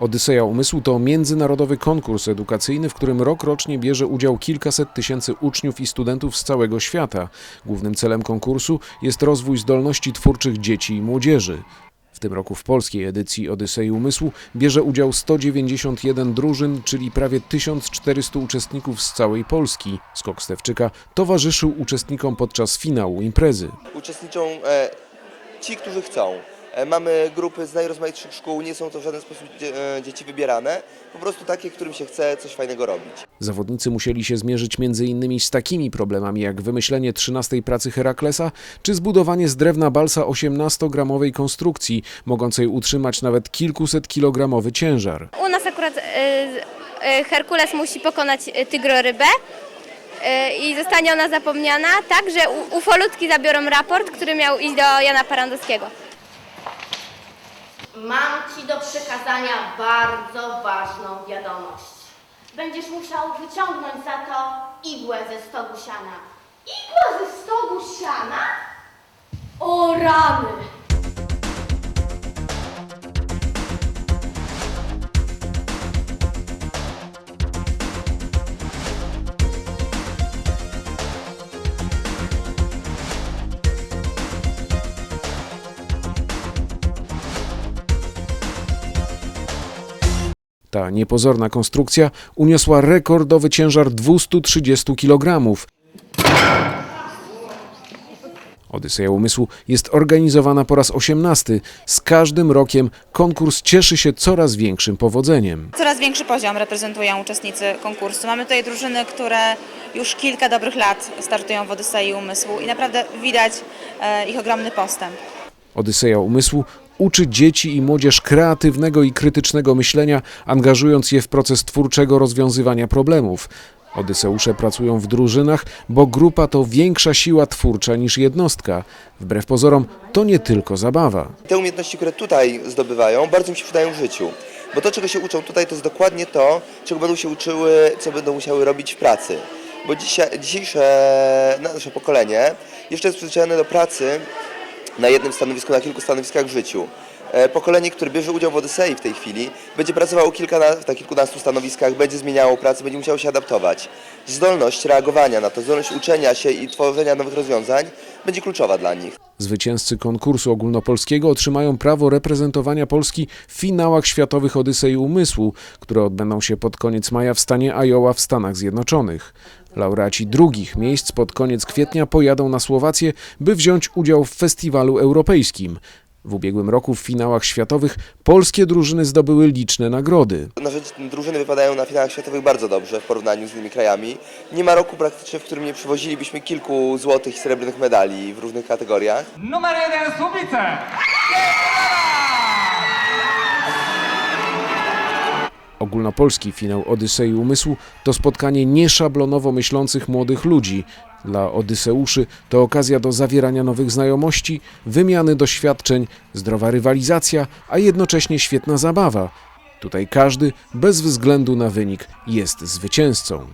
Odyseja Umysłu to międzynarodowy konkurs edukacyjny, w którym rok rocznie bierze udział kilkaset tysięcy uczniów i studentów z całego świata. Głównym celem konkursu jest rozwój zdolności twórczych dzieci i młodzieży. W tym roku w polskiej edycji Odysei Umysłu bierze udział 191 drużyn, czyli prawie 1400 uczestników z całej Polski. Skok Stewczyka towarzyszył uczestnikom podczas finału imprezy. Uczestniczą e, ci, którzy chcą. E, mamy grupy z najrozmaitszych szkół, nie są to w żaden sposób e, dzieci wybierane, po prostu takie, którym się chce coś fajnego robić. Zawodnicy musieli się zmierzyć m.in. z takimi problemami jak wymyślenie 13 pracy Heraklesa czy zbudowanie z drewna balsa 18-gramowej konstrukcji, mogącej utrzymać nawet kilkuset kilogramowy ciężar. U nas akurat y, y, Herkules musi pokonać tygrorybę i zostanie ona zapomniana, tak, że u- ufolutki zabiorą raport, który miał iść do Jana Parandowskiego. Mam Ci do przekazania bardzo ważną wiadomość. Będziesz musiał wyciągnąć za to igłę ze stogu siana. Igła ze stogu Ta niepozorna konstrukcja uniosła rekordowy ciężar 230 kg. Odyseja Umysłu jest organizowana po raz 18. Z każdym rokiem konkurs cieszy się coraz większym powodzeniem. Coraz większy poziom reprezentują uczestnicy konkursu. Mamy tutaj drużyny, które już kilka dobrych lat startują w Odysei Umysłu i naprawdę widać e, ich ogromny postęp. Odyseja Umysłu uczy dzieci i młodzież kreatywnego i krytycznego myślenia, angażując je w proces twórczego rozwiązywania problemów. Odyseusze pracują w drużynach, bo grupa to większa siła twórcza niż jednostka. Wbrew pozorom, to nie tylko zabawa. Te umiejętności, które tutaj zdobywają, bardzo mi się przydają w życiu. Bo to, czego się uczą tutaj, to jest dokładnie to, czego będą się uczyły, co będą musiały robić w pracy. Bo dzisiaj, dzisiejsze nasze pokolenie jeszcze jest przyzwyczajone do pracy na jednym stanowisku, na kilku stanowiskach w życiu. E, Pokolenie, które bierze udział w Odysei w tej chwili, będzie pracowało kilka na, na kilkunastu stanowiskach, będzie zmieniało pracę, będzie musiało się adaptować. Zdolność reagowania na to, zdolność uczenia się i tworzenia nowych rozwiązań będzie kluczowa dla nich. Zwycięzcy konkursu ogólnopolskiego otrzymają prawo reprezentowania Polski w finałach światowych Odysei Umysłu, które odbędą się pod koniec maja w stanie Iowa w Stanach Zjednoczonych. Laureaci drugich miejsc pod koniec kwietnia pojadą na Słowację, by wziąć udział w festiwalu europejskim. W ubiegłym roku w finałach światowych polskie drużyny zdobyły liczne nagrody. Nasze drużyny wypadają na finałach światowych bardzo dobrze w porównaniu z innymi krajami. Nie ma roku praktycznie, w którym nie przywozilibyśmy kilku złotych i srebrnych medali w różnych kategoriach. Numer jeden Słubice! Ogólnopolski finał Odysei Umysłu to spotkanie nieszablonowo myślących młodych ludzi. Dla Odyseuszy to okazja do zawierania nowych znajomości, wymiany doświadczeń, zdrowa rywalizacja, a jednocześnie świetna zabawa. Tutaj każdy, bez względu na wynik, jest zwycięzcą.